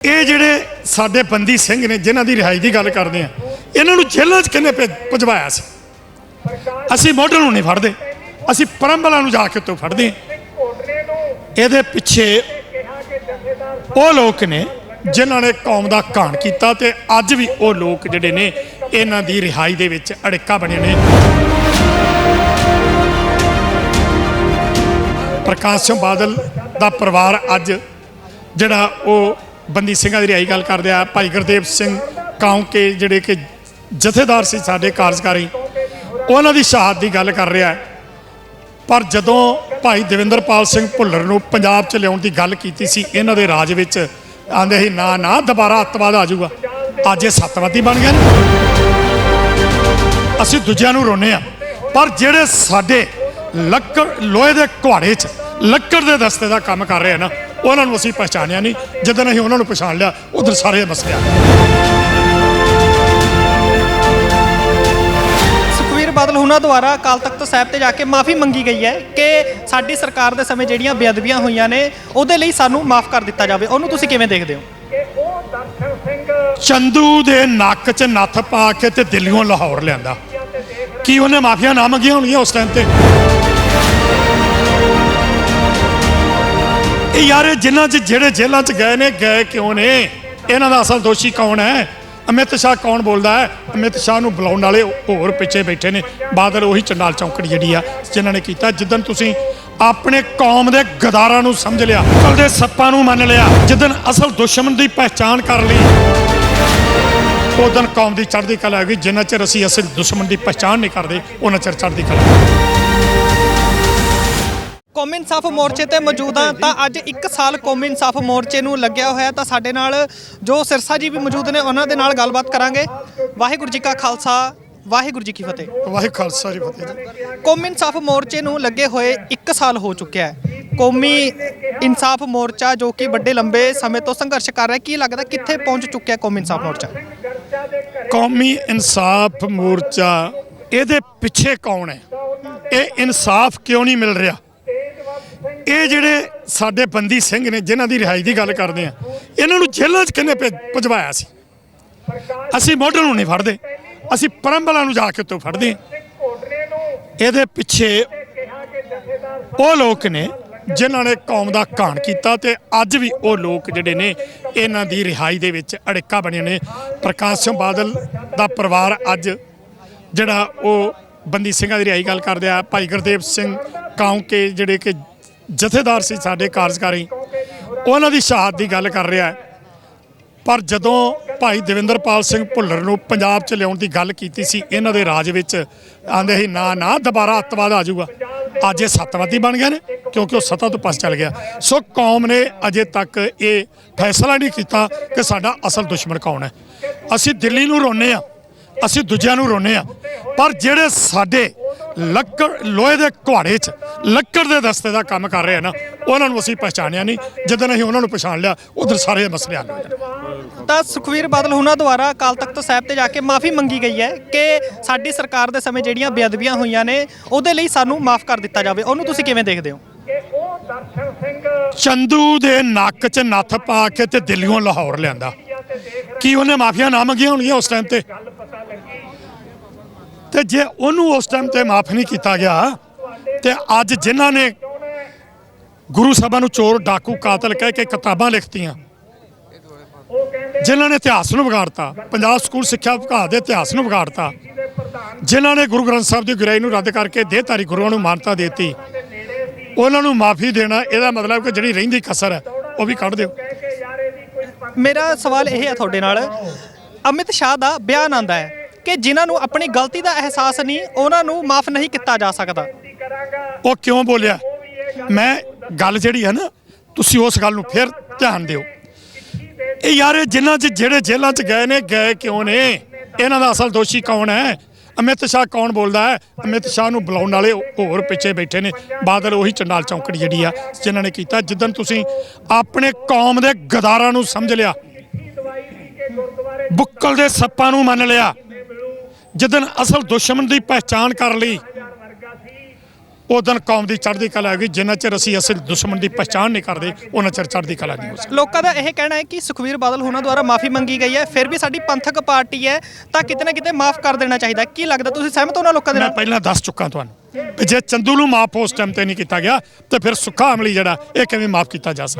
ਇਹ ਜਿਹੜੇ ਸਾਡੇ ਬੰਦੀ ਸਿੰਘ ਨੇ, ਜਿਨ੍ਹਾਂ ਦੀ ਰਿਹਾਈ ਦੀ ਗੱਲ ਕਰਦੇ ਆ, ਇਹਨਾਂ ਨੂੰ ਜੇਲ੍ਹਾਂ 'ਚ ਕਿੰਨੇ ਭਜਵਾਇਆ ਸੀ? ਅਸੀਂ ਮੋਢਲ ਨੂੰ ਨਹੀਂ ਫੜਦੇ। ਅਸੀਂ ਪਰੰਬਲਾ ਨੂੰ ਜਾ ਕੇ ਉੱਤੋਂ ਫੜਦੇ ਹਾਂ। ਇਹਦੇ ਪਿੱਛੇ ਉਹ ਲੋਕ ਨੇ ਜਿਨ੍ਹਾਂ ਨੇ ਕੌਮ ਦਾ ਘਾਣ ਕੀਤਾ ਤੇ ਅੱਜ ਵੀ ਉਹ ਲੋਕ ਜਿਹੜੇ ਨੇ, ਇਹਨਾਂ ਦੀ ਰਿਹਾਈ ਦੇ ਵਿੱਚ ਅੜਿੱਕਾ ਬਣੇ ਨੇ। ਪ੍ਰਕਾਸ਼ ਸਿੰਘ ਬਾਦਲ ਦਾ ਪਰਿਵਾਰ ਅੱਜ ਜਿਹੜਾ ਉਹ ਬੰਦੀ ਸਿੰਘਾਂ ਦੀ ਰਿਹਾਈ ਗੱਲ ਕਰਦੇ ਆ। ਭਾਈ ਗੁਰਦੇਵ ਸਿੰਘ ਕੌਂਕੇ ਜਿਹੜੇ ਕਿ ਜਥੇਦਾਰ ਸੀ ਸਾਡੇ ਕਾਰਜਕਾਰੀ, ਉਹਨਾਂ ਦੀ ਸ਼ਹਾਦਤ ਦੀ ਗੱਲ ਕਰ ਰਿਹਾ ਪਰ ਜਦੋਂ ਭਾਈ ਦਵਿੰਦਰਪਾਲ ਸਿੰਘ ਭੁੱਲਰ ਨੂੰ ਪੰਜਾਬ 'ਚ ਲਿਆਉਣ ਦੀ ਗੱਲ ਕੀਤੀ ਸੀ, ਇਹਨਾਂ ਦੇ ਰਾਜ ਵਿੱਚ ਆਂਦੇ ਸੀ, ਨਾ ਨਾ, ਦੁਬਾਰਾ ਅੱਤਵਾਦ ਆ ਜਾਊਗਾ। ਅੱਜ ਇਹ ਸੱਤਵਾਦੀ ਬਣ ਗਏ ਨੇ। ਅਸੀਂ ਦੂਜਿਆਂ ਨੂੰ ਰੋਨੇ ਆ ਪਰ ਜਿਹੜੇ ਸਾਡੇ ਲੱਕੜ, ਲੋਹੇ ਦੇ ਕੁਹਾੜੇ 'ਚ, ਲੱਕੜ ਦੇ ਦਸਤੇ ਦਾ ਕੰਮ ਕਰ ਰਹੇ ਆ ਨਾ ਉਹਨਾਂ ਨੂੰ ਅਸੀਂ ਪਛਾਣਿਆ ਨਹੀਂ। ਜਦੋਂ ਅਸੀਂ ਉਹਨਾਂ ਨੂੰ ਪਛਾਣ ਲਿਆ ਉਧਰ ਸਾਰੇ ਮਸਲੇ ਆ ਸੁਖਵੀਰ ਬਾਦਲ ਹੁਣਾਂ ਦੁਆਰਾ ਅਕਾਲ ਤਖਤ ਸਾਹਿਬ ਤੇ ਜਾ ਕੇ ਮਾਫੀ ਮੰਗੀ ਗਈ ਹੈ ਕਿ ਸਾਡੀ ਸਰਕਾਰ ਦੇ ਸਮੇਂ ਜਿਹੜੀਆਂ ਬੇਅਦਬੀਆਂ ਹੋਈਆਂ ਨੇ ਉਹਦੇ ਲਈ ਸਾਨੂੰ ਮਾਫ ਕਰ ਦਿੱਤਾ ਜਾਵੇ। ਉਹਨੂੰ ਤੁਸੀਂ ਕਿਵੇਂ ਦੇਖਦੇ ਹੋ? ਚੰਦੂ ਦੇ ਨੱਕ 'ਚ ਨੱਥ ਪਾ ਕੇ ਤੇ ਦਿੱਲੀੋਂ ਲਾਹੌਰ ਲਿਆਂਦਾ। ਕੀ ਉਹਨੇ ਮਾਫੀਆ ਨਾ ਮੰਗੀਆਂ ਹੋਣਗੀਆਂ ਉਸ ਟਾਈਮ ਤੇ? ਇਹ ਯਾਰ ਜਿਨ੍ਹਾਂ 'ਚ ਜਿਹੜੇ ਜੇਲ੍ਹਾਂ 'ਚ ਗਏ ਨੇ, ਗਏ ਕਿਉਂ ਨੇ? ਇਹਨਾਂ ਦਾ ਅਸਲ ਦੋਸ਼ੀ ਕੌਣ ਹੈ? ਅਮਿਤ ਸ਼ਾਹ ਕੌਣ ਬੋਲਦਾ ਹੈ? ਅਮਿਤ ਸ਼ਾਹ ਨੂੰ ਬੁਲਾਉਣ ਵਾਲੇ ਹੋਰ ਪਿੱਛੇ ਬੈਠੇ ਨੇ। ਬਾਦਲ ਉਹੀ ਚੰਡਾਲ ਚੌਂਕੜੀ ਜਿਹੜੀ ਆ, ਜਿਨ੍ਹਾਂ ਨੇ ਕੀਤਾ। ਜਿੱਦਨ ਤੁਸੀਂ ਆਪਣੇ ਕੌਮ ਦੇ ਗਦਾਰਾਂ ਨੂੰ ਸਮਝ ਲਿਆ ਅਕਲ ਦੇ ਸੱਪਾਂ ਨੂੰ ਮੰਨ ਲਿਆ ਜਿੱਦਨ ਅਸਲ ਦੁਸ਼ਮਣ ਦੀ ਪਹਿਚਾਣ ਕਰ ਲਈ ਉਦੋਂ ਕੌਮ ਦੀ ਚੜ੍ਹਦੀ ਕਲਾ ਹੈਗੀ। ਜਿੰਨਾ ਚਿਰ ਅਸੀਂ ਅਸਲ ਦੁਸ਼ਮਣ ਦੀ ਪਛਾਣ ਨਹੀਂ ਕਰਦੇ, ਉਹਨਾਂ ਚਿਰ ਚੜ੍ਹਦੀ ਕਲਾ। ਕੌਮੀ ਇਨਸਾਫ ਮੋਰਚੇ ਤੇ ਮੌਜੂਦ ਹਾਂ ਤਾਂ ਅੱਜ 1 ਸਾਲ ਕੌਮੀ ਇਨਸਾਫ ਮੋਰਚੇ ਨੂੰ ਲੱਗਿਆ ਹੋਇਆ ਤਾਂ ਸਾਡੇ ਨਾਲ ਜੋ ਸਿਰਸਾ ਜੀ ਵੀ ਮੌਜੂਦ ਨੇ ਉਹਨਾਂ ਦੇ ਨਾਲ ਗੱਲਬਾਤ ਕਰਾਂਗੇ। ਵਾਹਿਗੁਰੂ ਜੀ ਕਾ ਖਾਲਸਾ ਵਾਹਿਗੁਰੂ ਜੀ ਕੀ ਫਤਿਹ। ਵਾਹਿਗੁਰੂ ਖਾਲਸਾ ਜੀ ਫਤਿਹ ਜੀ। ਕੌਮੀ ਇਨਸਾਫ ਮੋਰਚੇ ਨੂੰ ਲੱਗੇ ਹੋਏ 1 ਸਾਲ ਹੋ ਚੁੱਕਿਆ ਹੈ। ਕੌਮੀ ਇਨਸਾਫ ਮੋਰਚਾ ਜੋ ਕਿ ਵੱਡੇ ਲੰਬੇ ਸਮੇਂ ਤੋਂ ਸੰਘਰਸ਼ ਕਰ ਰਿਹਾ ਕੀ ਲੱਗਦਾ ਕਿੱਥੇ ਪਹੁੰਚ ਚੁੱਕਿਆ ਕੌਮੀ ਇਨਸਾਫ ਮੋਰਚਾ? ਕੌਮੀ ਇਨਸਾਫ ਮੋਰਚਾ ਇਹਦੇ ਪਿੱਛੇ ਕੌਣ ਹੈ? ਇਹ ਇਨਸਾਫ ਕਿਉਂ ਨਹੀਂ ਮਿਲ ਰਿਹਾ? ਇਹ ਜਿਹੜੇ ਸਾਡੇ ਬੰਦੀ ਸਿੰਘ ਨੇ, ਜਿਨ੍ਹਾਂ ਦੀ ਰਿਹਾਈ ਦੀ ਗੱਲ ਕਰਦੇ ਆ, ਇਹਨਾਂ ਨੂੰ ਜੇਲ੍ਹਾਂ 'ਚ ਕਿੰਨੇ ਭੇਜ- ਭਜਵਾਇਆ ਸੀ? ਅਸੀਂ ਮੋਢਲ ਨੂੰ ਨਹੀਂ ਫੜਦੇ। ਅਸੀਂ ਪਰੰਬਲਾ ਨੂੰ ਜਾ ਕੇ ਉੱਤੋਂ ਫੜਦੇ ਇਹਦੇ ਪਿੱਛੇ ਉਹ ਲੋਕ ਨੇ ਜਿਨ੍ਹਾਂ ਨੇ ਕੌਮ ਦਾ ਘਾਣ ਕੀਤਾ ਤੇ ਅੱਜ ਵੀ ਉਹ ਲੋਕ ਜਿਹੜੇ ਨੇ, ਇਹਨਾਂ ਦੀ ਰਿਹਾਈ ਦੇ ਵਿੱਚ ਅੜਿੱਕਾ ਬਣੇ ਨੇ। ਪ੍ਰਕਾਸ਼ ਸਿੰਘ ਬਾਦਲ ਦਾ ਪਰਿਵਾਰ ਅੱਜ ਜਿਹੜਾ ਉਹ ਬੰਦੀ ਸਿੰਘਾਂ ਦੀ ਰਿਹਾਈ ਗੱਲ ਕਰਦੇ ਆ, ਭਾਈ ਗੁਰਦੇਵ ਸਿੰਘ ਕੌਂਕੇ ਜਿਹੜੇ ਕਿ ਜਥੇਦਾਰ ਸੀ ਸਾਡੇ ਕਾਰਜਕਾਰੀ, ਉਹਨਾਂ ਦੀ ਸ਼ਹਾਦਤ ਦੀ ਗੱਲ ਕਰ ਰਿਹਾ ਹੈ। ਪਰ ਜਦੋਂ ਭਾਈ ਦਵਿੰਦਰਪਾਲ ਸਿੰਘ ਭੁੱਲਰ ਨੂੰ ਪੰਜਾਬ 'ਚ ਲਿਆਉਣ ਦੀ ਗੱਲ ਕੀਤੀ ਸੀ, ਇਹਨਾਂ ਦੇ ਰਾਜ ਵਿੱਚ ਆਂਦੇ ਸੀ, ਨਾ ਨਾ, ਦੁਬਾਰਾ ਅੱਤਵਾਦ ਆ ਜਾਊਗਾ। ਅੱਜ ਇਹ ਸੱਤਵਾਦੀ ਬਣ ਗਏ ਨੇ, ਕਿਉਂਕਿ ਉਹ ਸੱਤਾ ਤੋਂ ਪਾਸ ਚੱਲ ਗਿਆ। ਸੋ ਕੌਮ ਨੇ ਅਜੇ ਤੱਕ ਇਹ ਫੈਸਲਾ ਨਹੀਂ ਕੀਤਾ ਕਿ ਸਾਡਾ ਅਸਲ ਦੁਸ਼ਮਣ ਕੌਣ ਹੈ। ਅਸੀਂ ਦਿੱਲੀ ਨੂੰ ਰੋਨੇ ਆ ਅਸੀਂ ਦੂਜਿਆਂ ਨੂੰ ਰੋਨੇ ਆ ਪਰ ਜਿਹੜੇ ਸਾਡੇ ਲੱਕੜ ਲੋਹੇ ਦੇ ਕੁਹਾੜੇ 'ਚ ਲੱਕੜ ਦੇ ਦਸਤੇ ਦਾ ਕੰਮ ਕਰ ਰਹੇ ਆ ਨਾ ਉਹਨਾਂ ਨੂੰ ਅਸੀਂ ਪਛਾਣਿਆ ਨਹੀਂ। ਜਦੋਂ ਅਸੀਂ ਉਹਨਾਂ ਨੂੰ ਪਛਾਣ ਲਿਆ ਉਧਰ ਸਾਰੇ ਮਸਲੇ ਹੱਲ ਹੋ ਜਾਣਗੇ ਤਾਂ ਸੁਖਵੀਰ ਬਾਦਲ ਹੁਣਾਂ ਦੁਆਰਾ ਅਕਾਲ ਤਖਤ ਸਾਹਿਬ ਤੇ ਜਾ ਕੇ ਮਾਫੀ ਮੰਗੀ ਗਈ ਹੈ ਕਿ ਸਾਡੀ ਸਰਕਾਰ ਦੇ ਸਮੇਂ ਜਿਹੜੀਆਂ ਬੇਅਦਬੀਆਂ ਹੋਈਆਂ ਨੇ ਉਹਦੇ ਲਈ ਸਾਨੂੰ ਮਾਫ ਕਰ ਦਿੱਤਾ ਜਾਵੇ। ਉਹਨੂੰ ਤੁਸੀਂ ਕਿਵੇਂ ਦੇਖਦੇ ਹੋ? ਚੰਦੂ ਦੇ ਨੱਕ 'ਚ ਨੱਥ ਪਾ ਕੇ ਤੇ ਦਿੱਲੀੋਂ ਲਾਹੌਰ ਲਿਆਂਦਾ। ਕੀ ਉਹਨੇ ਮਾਫੀਆ ਨਾ ਮੰਗੀਆਂ ਹੋਣਗੀਆਂ ਉਸ ਟਾਈਮ ਤੇ? ਤੇ ਜੇ ਉਹਨੂੰ ਉਸ ਟਾਈਮ ਤੇ ਮਾਫ ਨਹੀਂ ਕੀਤਾ ਗਿਆ, ਤੇ ਅੱਜ ਜਿਨ੍ਹਾਂ ਨੇ ਗੁਰੂ ਸਾਹਿਬਾਂ ਨੂੰ ਚੋਰ, ਡਾਕੂ, ਕਾਤਲ ਕਹਿ ਕੇ ਕਿਤਾਬਾਂ ਲਿਖਤੀਆਂ, ਜਿਨ੍ਹਾਂ ਨੇ ਇਤਿਹਾਸ ਨੂੰ ਵਿਗਾੜਤਾ, ਪੰਜਾਬ ਸਕੂਲ ਸਿੱਖਿਆ ਵਿਭਾਗ ਦੇ ਇਤਿਹਾਸ ਨੂੰ ਵਿਗਾੜਤਾ, ਜਿਨ੍ਹਾਂ ਨੇ ਗੁਰੂ ਗ੍ਰੰਥ ਸਾਹਿਬ ਦੀ ਗੁਰਾਈ ਨੂੰ ਰੱਦ ਕਰਕੇ ਦੇਹਧਾਰੀ ਗੁਰੂਆਂ ਨੂੰ ਮਾਨਤਾ ਦਿੱਤੀ, ਉਹਨਾਂ ਨੂੰ ਮਾਫੀ ਦੇਣਾ, ਇਹਦਾ ਮਤਲਬ ਕਿ ਜਿਹੜੀ ਰਹਿੰਦੀ ਕਸਰ ਹੈ, ਉਹ ਵੀ ਕੱਢ ਦਿਓ। ਮੇਰਾ ਸਵਾਲ ਇਹ ਹੈ ਤੁਹਾਡੇ ਨਾਲ, ਅਮਿਤ ਸ਼ਾਹ ਦਾ ਬਿਆਨ ਆਂਦਾ ਹੈ। ਕਿ ਜਿਨ੍ਹਾਂ ਨੂੰ ਆਪਣੀ ਗਲਤੀ ਦਾ ਅਹਿਸਾਸ ਨਹੀਂ, ਉਹਨਾਂ ਨੂੰ ਮਾਫ ਨਹੀਂ ਕੀਤਾ ਜਾ ਸਕਦਾ। ਉਹ ਕਿਉਂ ਬੋਲਿਆ? ਮੈਂ ਗੱਲ ਜਿਹੜੀ ਹੈ ਨਾ, ਤੁਸੀਂ ਉਸ ਗੱਲ ਨੂੰ ਫਿਰ ਧਿਆਨ ਦਿਓ। ਇਹ ਯਾਰ, ਇਹ ਜਿਨ੍ਹਾਂ 'ਚ ਜਿਹੜੇ ਜੇਲ੍ਹਾਂ 'ਚ ਗਏ ਨੇ, ਗਏ ਕਿਉਂ ਨੇ? ਇਹਨਾਂ ਦਾ ਅਸਲ ਦੋਸ਼ੀ ਕੌਣ ਹੈ? ਅਮਿਤ ਸ਼ਾਹ ਕੌਣ ਬੋਲਦਾ ਹੈ? ਅਮਿਤ ਸ਼ਾਹ ਨੂੰ ਬੁਲਾਉਣ ਵਾਲੇ ਹੋਰ ਪਿੱਛੇ ਬੈਠੇ ਨੇ। ਬਾਦਲ ਉਹੀ ਚੰਡਾਲ ਚੌਂਕੜੀ ਜਿਹੜੀ ਆ, ਜਿਨ੍ਹਾਂ ਨੇ ਕੀਤਾ। ਜਿੱਦਨ ਤੁਸੀਂ ਆਪਣੇ ਕੌਮ ਦੇ ਗਦਾਰਾਂ ਨੂੰ ਸਮਝ ਲਿਆ, ਬੁੱਕਲ ਦੇ ਸੱਪਾਂ ਨੂੰ ਮੰਨ ਲਿਆ ਜਿੱਦਨ ਅਸਲ ਦੁਸ਼ਮਣ ਦੀ ਪਹਿਚਾਣ ਕਰ ਲਈ ਉਹ ਦਿਨ ਕੌਮ ਦੀ ਚੜ੍ਹਦੀ ਕਲਾ ਹੈਗੀ ਜਿੰਨਾ ਚਿਰ ਅਸੀਂ ਅਸਲ ਦੁਸ਼ਮਣ ਦੀ ਪਛਾਣ ਨਹੀਂ ਕਰਦੇ ਉਹਨਾਂ ਚਿਰ ਚੜ੍ਹਦੀ ਕਲਾ ਨਹੀਂ ਹੋ ਸਕਦੀ। ਲੋਕਾਂ ਦਾ ਇਹ ਕਹਿਣਾ ਹੈ ਕਿ ਸੁਖਵੀਰ ਬਾਦਲ ਹੋਣਾ ਦੁਆਰਾ ਮਾਫੀ ਮੰਗੀ ਗਈ ਹੈ ਫਿਰ ਵੀ ਸਾਡੀ ਪੰਥਕ ਪਾਰਟੀ ਹੈ ਤਾਂ ਕਿਤੇ ਨਾ ਕਿਤੇ ਮਾਫ ਕਰ ਦੇਣਾ ਚਾਹੀਦਾ ਕੀ ਲੱਗਦਾ ਤੁਸੀਂ ਸਹਿਮਤ ਹੋ ਨਾ ਲੋਕਾਂ ਦੇ ਮੈਂ ਨਾਲ? ਪਹਿਲਾਂ ਦੱਸ ਚੁੱਕਾ ਤੁਹਾਨੂੰ ਵੀ ਜੇ ਚੰਦੂ ਨੂੰ ਮਾਫ ਉਸ ਟਾਈਮ ਤੇ ਨਹੀਂ ਕੀਤਾ ਗਿਆ ਤੇ ਫਿਰ ਸੁੱਖਾ ਅਮਲੀ ਜਿਹੜਾ ਇਹ ਕਿਵੇਂ ਮਾਫ ਕੀਤਾ ਜਾ ਸਕਦਾ?